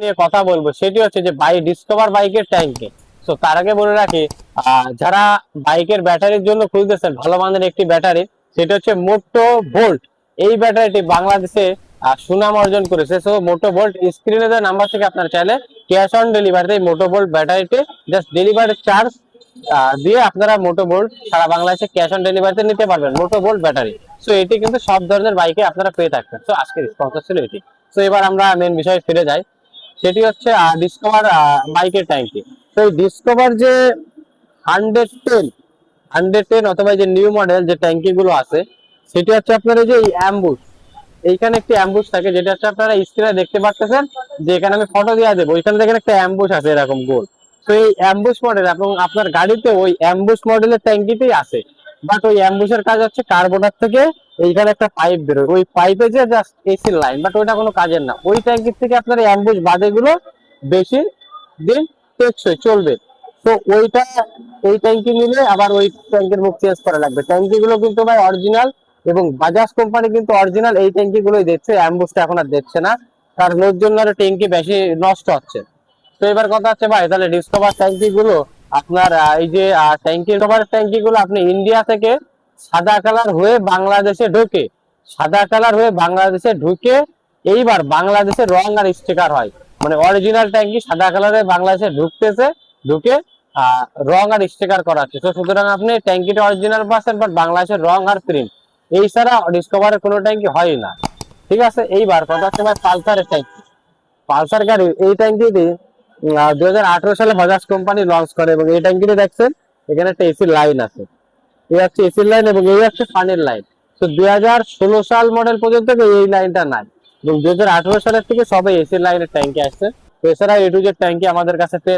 নিয়ে কথা বলব, সেটি হচ্ছে যে বাইক ডিসকভার বাইকের ট্যাঙ্কে তো তার আগে বলে রাখি যারা বাইকের ব্যাটারির জন্য খুঁজতেছেন ভালো মানের একটি ব্যাটারি সেটা হচ্ছে মোটো ভোল্ট এই ব্যাটারিটি বাংলাদেশে সুনাম অর্জন করেছে। সো মোটো ভোল্ট স্ক্রিনে দেওয়া নাম্বার থেকে আপনার চাইলে ক্যাশ অন ডেলিভারিতে এই মোটো ভোল্ট ব্যাটারিটি জাস্ট ডেলিভারি চার্জ দিয়ে আপনারা মোটো ভোল্ট সারা বাংলাদেশে ক্যাশ অন ডেলিভারিতে নিতে পারবেন মোটো ভোল্ট ব্যাটারি সো এটি কিন্তু সব ধরনের বাইকে আপনারা পেয়ে থাকবেন। তো আজকের স্পন্সর ছিল এটি। তো এবার আমরা মেন বিষয়ে ফিরে যাই। সেটি হচ্ছে ডিসকভার বাইকের ট্যাঙ্কি তো এই ডিসকভার যে হান্ড্রেড টেন হান্ড্রেড টেন অথবা যে নিউ মডেল যে ট্যাঙ্কি গুলো আছে, সেটি হচ্ছে আপনার এই যে অ্যাম্বুশ এইখানে একটি অ্যাম্বুশ থাকে, যেটা হচ্ছে আপনারা স্ক্রিনে দেখতে পাচ্ছেন যে এখানে আমি ফটো দিয়ে দেবো। ওইখানে দেখেন একটা অ্যাম্বুশ আছে এরকম গোল। তো এই অ্যাম্বুশ মডেল এবং আপনার গাড়িতে ওই অ্যাম্বুশ মডেলের ট্যাঙ্কিতেই আছে। বাট ওই অ্যাম্বুশের কাজ হচ্ছে কার্বোটার থেকে এইখানে একটা পাইপ বেরোয় ওই পাইপে যে জাস্ট এসির লাইন বাট ওইটা কোনো কাজের না। ওই ট্যাঙ্কির থেকে আপনার অ্যাম্বুশ বাদে গুলো বেশি দিন টেকসই চলবে। তো ওইটা এই ট্যাঙ্কি নিলে আবার ওই ট্যাঙ্কির মুখ চেঞ্জ করা লাগবে। ট্যাঙ্কি গুলো কিন্তু ভাই অরিজিনাল এবং বাজাজ কোম্পানি কিন্তু অরিজিনাল এই ট্যাঙ্কি গুলোই দিচ্ছে। অ্যাম্বুসটা এখন আর দিচ্ছে না। কারণ ওর জন্য আরও ট্যাঙ্কি বেশি নষ্ট হচ্ছে। তো এবার কথা হচ্ছে ভাই, তাহলে ডিসকভার ট্যাঙ্কি গুলো আপনার এই যে ট্যাঙ্কি কভার ট্যাঙ্কি গুলো আপনি ইন্ডিয়া থেকে সাদা কালার হয়ে বাংলাদেশে ঢোকে, সাদা কালার হয়ে বাংলাদেশে ঢুকে এইবার বাংলাদেশে রং আর স্টিকার হয়। মানে অরিজিনাল ট্যাঙ্কি সাদা কালারে বাংলাদেশে ঢুকতেছে, ঢুকে রং আর স্টিকার করা তো সুতরাং আপনি ট্যাঙ্কিটা অরিজিনাল পাচ্ছেন বাট বাংলাদেশের রং আর প্রিন্ট এই ছাড়া ডিসকভারের কোনো ট্যাঙ্কি হয় না। ঠিক আছে? এইবার কথা হচ্ছে পালসারের ট্যাঙ্কি পালসার গাড়ি, এই ট্যাঙ্কিটি দুই হাজার আঠারো সালে বাজাজ কোম্পানি লঞ্চ করে এবং এই ট্যাঙ্কিতে দেখছেন, এখানে একটা এসির লাইন আছে। এই হচ্ছে এসির লাইন এবং এই হচ্ছে ফানের লাইন তো দুই সাল মডেল পর্যন্ত এই লাইনটা নাই। এবং দুই হাজার আঠারো সালের থেকে সবাই এসির লাইনের ট্যাঙ্কি আসছে। এছাড়া এটু জেড ট্যাঙ্কি আমাদের কাছে পেয়ে